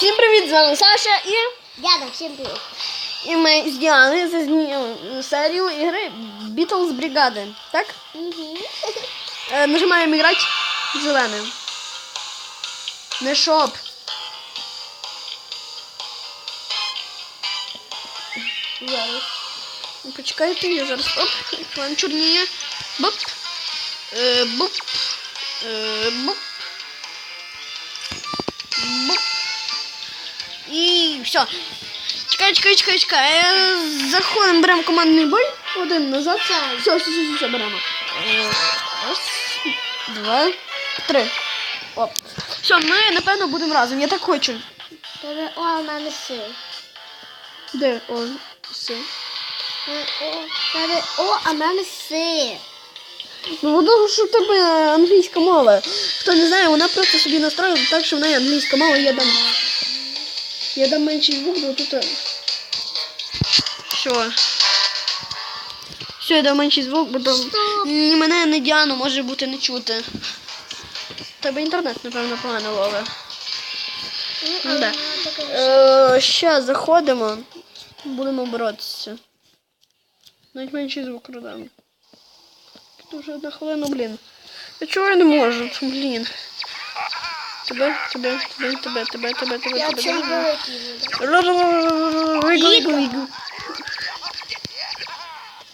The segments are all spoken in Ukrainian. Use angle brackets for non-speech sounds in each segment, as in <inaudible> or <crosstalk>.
Всім привіт, з вами Саша і, Дядя, всім привіт. і ми з Діаною зазнімемо серію ігри Beatles Бригади. Так? Угу. Е, нажимаємо грати зеленим. Не шоп. Зараз. Почекайте, я зараз. Оп, екран чорніє. Буп. Е, буп. Е, буп. Буп. І все. Чекай, чекай, чекай, чекай. Е, Заходимо, беремо командний бой. Один назад. Все, все, все, все, все беремо. Е, Раз, два, три. Оп. Все, ми напевно будемо разом. Я так хочу. Тебе о, у мене си. Де? О, все. Е, тебе о, а в мене си. Ну, воно що в тебе англійська мова. Хто не знає, вона просто собі настроїла так, що в неї англійська мова, я дам. Я дам менший звук, бо тут. е, Що? Все, я дам менший звук, бо там ні мене, ні Діану може бути не чути. Тебе інтернет, напевно, погано ловить. Ну, да. Е, Ще заходимо. Будемо боротися. Навіть менший звук додамо. Тут вже одна хвилина, блін. Я чого я не можу? Блін. Тебе, тебе, тебе, тебе, тебе, тебе, тебе, тебе. вигу, вигу.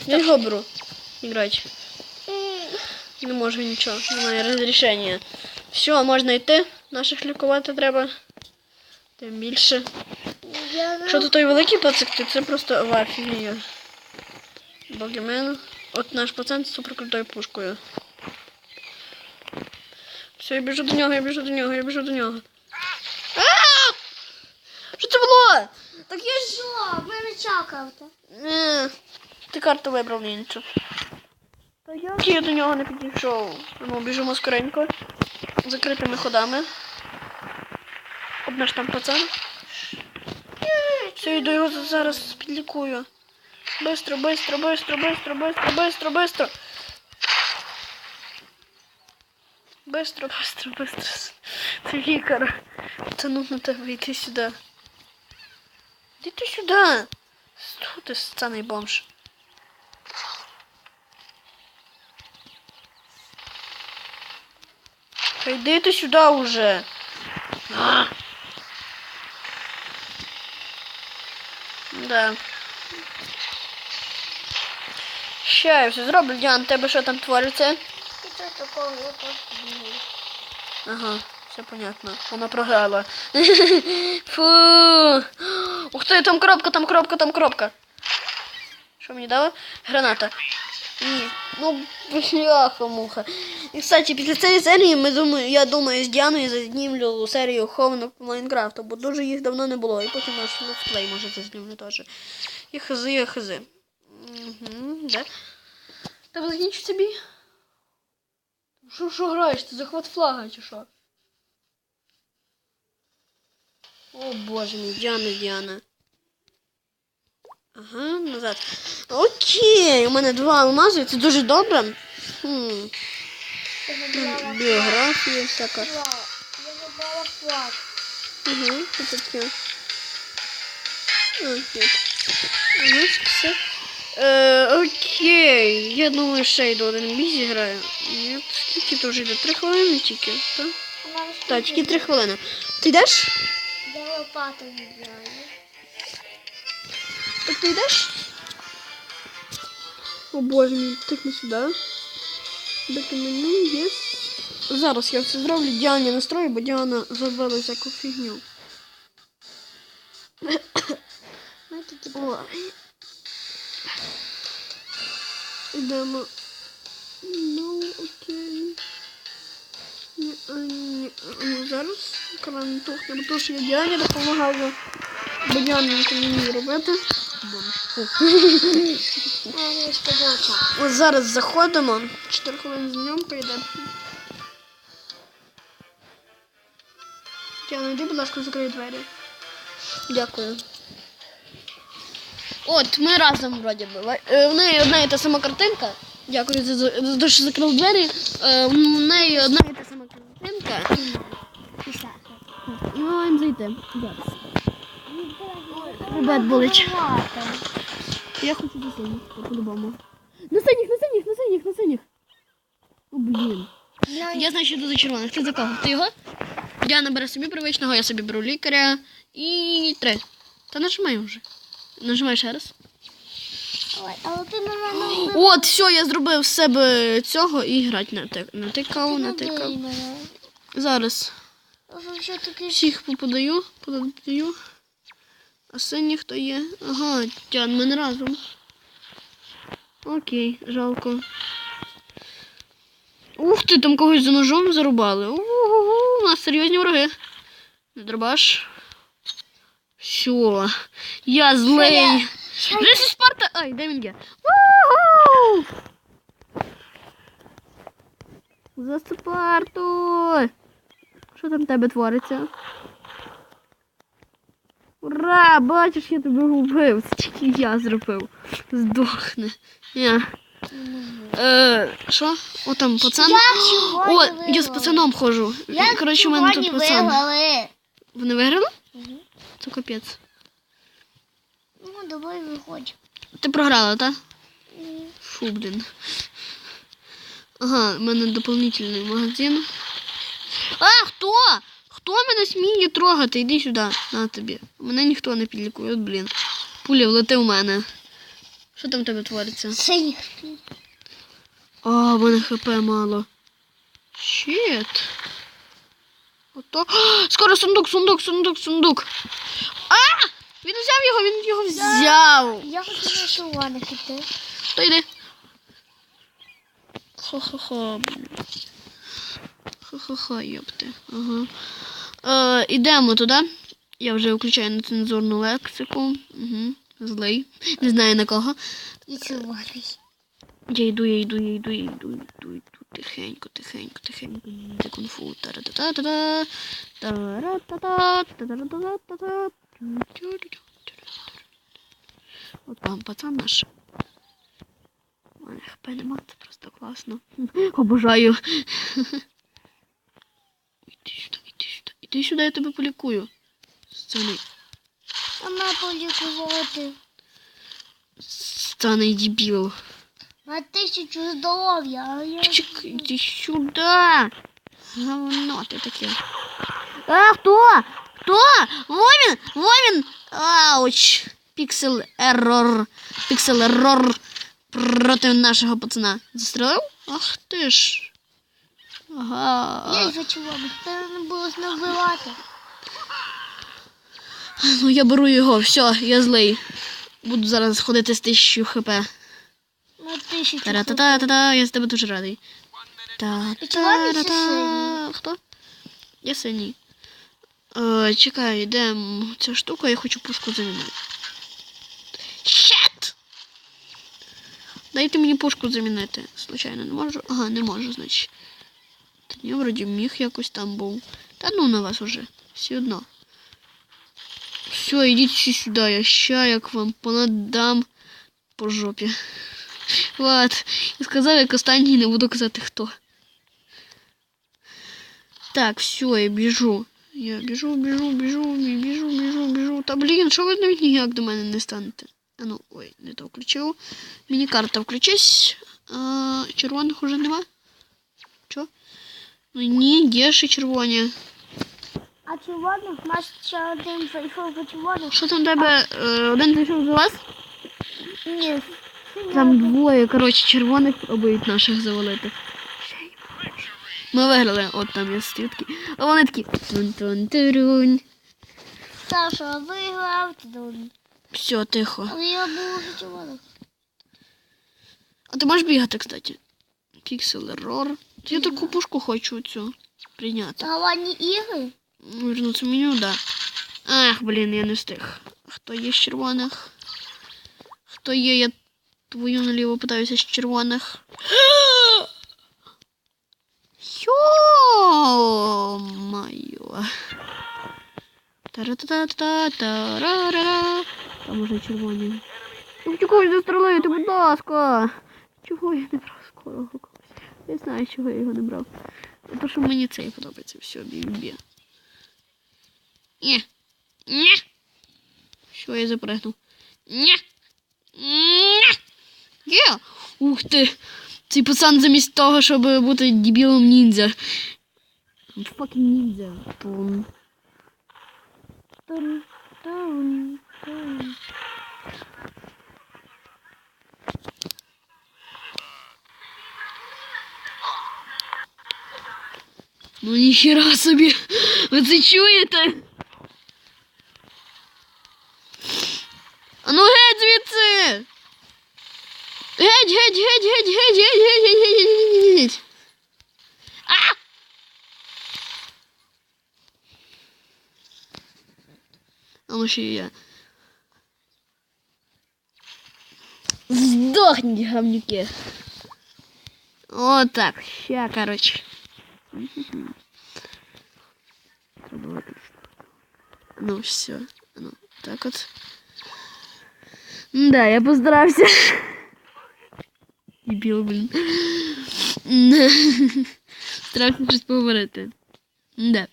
Я його беру. Іграти. Не можу нічого, немає розрішення. Все, можна йти. Наших лікувати треба. Тим більше. Якщо тут той великий пацик, то це просто вафія. Богімен. От наш пацан з суперкрутою пушкою. Все, я біжу до нього, я біжу до нього, я біжу до нього. Що це було? Так я ж. що, в мене чакавта. Е, Ти карту вибрав іншу. Та як я до нього не підійшов? Ну, біжимо скоренько. Закритими ходами. От наш там пацан. Все, йду його зараз підлікую. Бистро, бистро, бистро, бистро, бистро, бистро, бистро. Бистро, бистро, бистро. Це лікар. Це ну на тебе йти сюди. Іди ти сюди. Що ти сцений бомж? Та йди ти сюди уже. А. Да. Ще я все зроблю, Діан, тебе що там твориться? І що такого я просто. Ага, все понятно. Вона програла. <laughs> Фу. Ух ти, там коробка, там коробка, там коробка. Що мені дало? Граната. Ні. Ну, бляха муха. І, кстати, після цієї серії ми думаю, я думаю, з Діаною зазнімлю серію хованок Майнкрафту, бо дуже їх давно не було. І потім наш летсплей може зазнімлю теж. І хази, і хази. Угу, да. Тебе закінчиться бій? Що, що граєш? Ти захват флага чи що? О боже мій, Діана, Діана. Ага, назад. Окей, у мене два алмази, це дуже добре. Хм, біографія всяка. Я забрала флаг. Угу, це таке. Ага, все. Е, окей, я думаю, ще йду один бій зіграю. Ні, скільки то вже йде? Три хвилини тільки, так? Так, тільки три хвилини. Ти йдеш? Я лопату відбираю. Так ти йдеш? О боже мій, тикни сюди. Дати меню є. Зараз я все зроблю. Діані настрою, бо Діана зробила всяку фігню. О. Ідемо. Ну, окей. Ні, ні, ну, зараз кран тухне, бо то, що я Діані допомагала. Бо Діана нічого не вміє робити. Ось зараз заходимо. 4 хвилини знайомка йде. Діана, йди, будь ласка, закрий двері. Дякую. От, ми разом вроді би. Е, В неї одна і та сама картинка. Дякую за, те, що закрив двері. Е, В неї одна і та сама картинка. Ми маємо зайти. Ребят, болить. Я хочу до синіх, по-любому. На синіх, на синіх, на синіх, на синіх. О, блін. Я знаю, що до червоних. Ти за кого? Ти його? Діана бере собі привичного, я собі беру лікаря. І три. Та нажимай вже. Нажимай ще раз. От, все, я зробив з себе цього і грати на тик. Натикав, натикав. Зараз всіх попадаю, подаю. А синій хто є? Ага, Тян, ми не разом. Окей, жалко. Ух ти, там когось за ножом зарубали. Угу, у нас серйозні враги. Не дробаш. Все. Я злий. Жесі Спарта. Ай, де він є? Уху! За Спарту! Що там в тебе твориться? Ура! Бачиш, я тебе вбив. Тільки я зробив. Здохне. Я. Е, що? О, там пацан. Я О, я з пацаном ходжу. Я Коротше, у мене тут пацан. Вони виграли? Це капець. Ну, давай виходь. Ти програла, так? Ні. Фу, блін. Ага, в мене дополнительний магазин. А, хто? Хто мене сміє трогати? Іди сюди, на тобі. Мене ніхто не підлікує, от блін. Пуля влети в мене. Що там в тебе твориться? Синіх. А, в мене хп мало. Щит. Ото. <gasps> Скоро сундук, сундук, сундук, сундук. А! Він взяв його, він його взяв. Я хочу на шуваних іти. То йди. Хо-хо-хо. Хо-хо-хо, йопти. Ага. Е, ідемо туди. Я вже включаю нецензурну лексику. Угу. Злий. Не знаю на кого. І червоний. Я йду, я йду, я йду, я йду, йду, йду. Тихенько, тихенько, тихенько. Де кунг-фу. От там пацан наш. У мене хп нема, це просто класно. Обожаю. Іди сюди, іди сюди. Іди сюди, я тебе полікую. Сцений, Вона полікувати. сцений дебіл. На тисячу здоров'я, але я... Чик, иди сюда. Говно ты таке. А, кто? Кто? Вовин? Вовин? Ауч. Пиксел эррор. Пиксел эррор проти нашого пацана. Застрелив? Ах ти ж. Я Ага. їх за червоних. Треба не було не вбивати. Ну я беру його, все, я злий. Буду зараз ходити з тисячу хп. Тисячу. Та-та-та-та-та, я з тебе дуже радий. та І чого та? Хто? Я синій. Е, чекай, де ця штука, я хочу пушку замінити. Щет! Дайте мені пушку замінити. Случайно не можу. Ага, не можу, значить. Та ні, вроді міг якось там був. Та ну на вас уже. Все одно. Все, всі сюди, я ща як вам понадам по жопі. Влад, я сказав, як останній не буду казати хто. Так, все, я біжу. Я біжу, біжу, біжу, біжу, біжу, біжу. Та блін, що ви навіть ніяк до мене не станете? А ну, ой, не то включив. Міні-карта включись. А, червоних уже нема. Чо? Ну ні, є ще червоні. А червоних у нас ще один зайшов по червоних. Що там в тебе? Е, один зайшов за вас? Ні. Там двоє, коротше, червоних пробують наших завалити. Ми виграли, от там є стрітки. А вони такі. Тун-тун-турунь. Саша виграв. Все, тихо. Але я був червоних. А ти можеш бігати, кстати? Піксел еррор. Я таку пушку хочу цю прийняти. Голодні ігри? Вернуться в меню, да. Ах, блін, я не встиг. Хто є з червоних? Хто є, я твою наліво питаюся з червоних. Йо-моє. Та-ра-та-та-та-та-ра-ра-ра. Там уже червоні. Ну, чого застрелити, будь ласка? Чого я не брав скорого когось? Я знаю, чого я його не брав. Тому що мені цей подобається. Все, бі-бі. Ні. Ні. Що я запригнув? Ні. Ні. Є. Ух ти. Цей пацан замість того, щоб бути дебілом ніндзя. Fucking ніндзя. Пум. Тун, тун, тун. Ну ніхіра собі. Ви це чуєте? ну ще я. Сдохните, говнюки. Вот так. Ща, короче. Ну все. Ну, так вот. Да, я поздрався. Дебил, блин. <laughs> Страшно щось поговорити. Да.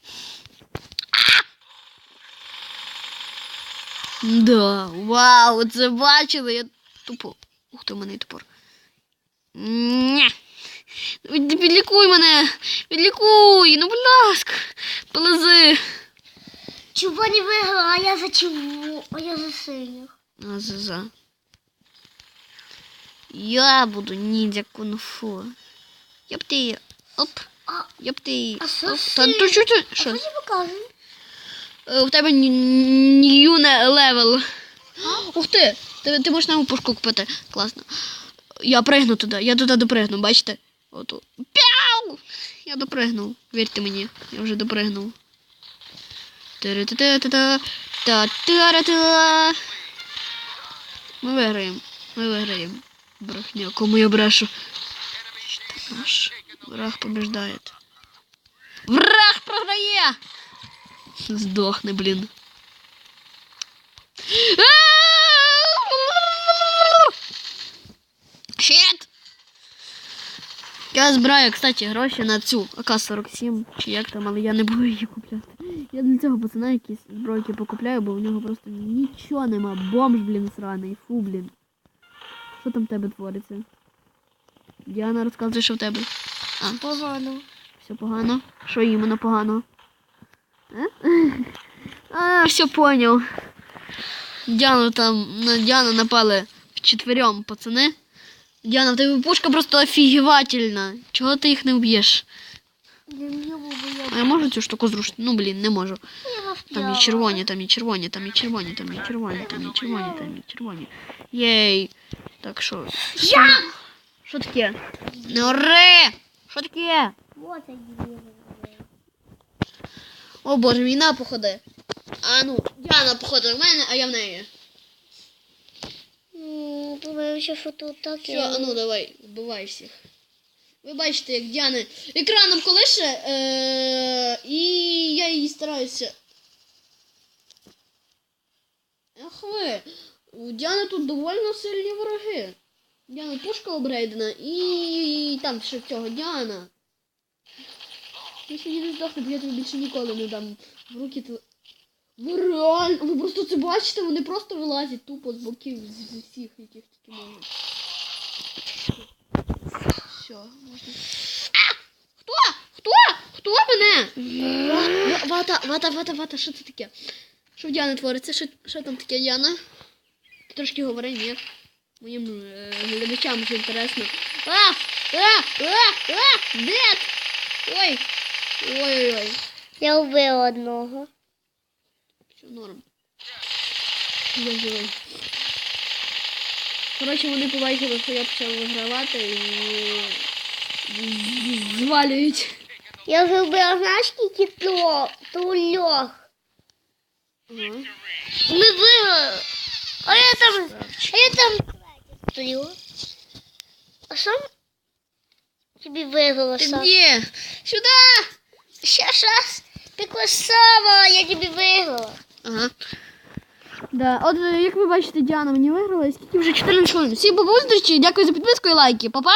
Да, вау, це бачили, я тупо. Ух ти, у мене і топор. Ня. Від- Відлікуй мене! Відлікуй! Ну, будь ласка, полези. Чего не выиграла, а я за чего? А я за синіх. А, за, за. Я буду ниндзя кунг-фу. Ёп ты. Оп. А, Ёп ты. А що Оп. це? Та ну що ти? а Що? що ти показує? Е, У тебе ньюне левел. Ух ти! Ти, ти можеш нам пушку купити. Класно. Я пригну туди. Я туди допригну, бачите? Оту. Пяу! Я допригнув. Вірте мені, я вже допригнув. Ми виграємо. Ми виграємо. Брехня, кому я брешу? Враг побіждає. Враг програє! Здохни, блін. Щит! Я збираю, кстати, гроші на цю АК-47, чи як там, але я не буду її купляти. Я для цього пацана якісь збройки покупляю, бо у нього просто нічого нема. Бомж, блін, сраний. Фу, блін. Що там в тебе твориться? Діана розказує, що в тебе. А, Погано. все погано. Що іменно погано? А, все понял. Діану там на Діану напали вчетвером пацани. Діана, в тебе пушка просто офігівательна. Чого ти їх не вб'єш? Буду, А я можу цю штуку зрушити? Ну блін, не можу. Там є червоні, там є червоні, там є червоні, там є червоні, там є червоні, там є червоні. Єй. Так що. Я! Що таке? Не ори! Що таке? Вот они. О боже, війна походи. А ну, Діана походить в мене, а я в неї. Ну, що тут таке. Все, а ну давай, вбивай всіх. Ви бачите, як Діана екраном колише, е- і я її стараюся. Ах ви, у Діани тут довольно сильні вороги. Діана пушка обрейдена і там ще цього Діана. Якщо її не здохне, я тобі більше ніколи не дам в руки то. Ви реально, ви просто це бачите, вони просто вилазять тупо з боків з, усіх, яких тільки можуть. Все, можна. А! Хто? Хто? Хто мене? Вата, вата, вата, вата, що це таке? Що в Діани твориться? Що, що там таке, Діана? Ти трошки говори, ні. Моїм е, глядачам вже інтересно. А! А! А! А! Дед! Ой! Ой-ой-ой. Я вбила одного. Все норм. Живий. Коротше, вони побачили, що я почав вигравати і звалюють. Я вже вбила, знаєш, скільки то, то льох. Ми виграли. А я там, а я там стою. А сам тобі виграла сам. Где? Сюда! Ще раз Ти красава, я тобі виграла. Ага. Да, от е, як ви бачите, Діана мені виграла, і скільки вже 14 хвилин. Всім бабусь, дякую за підписку і лайки. Па-па!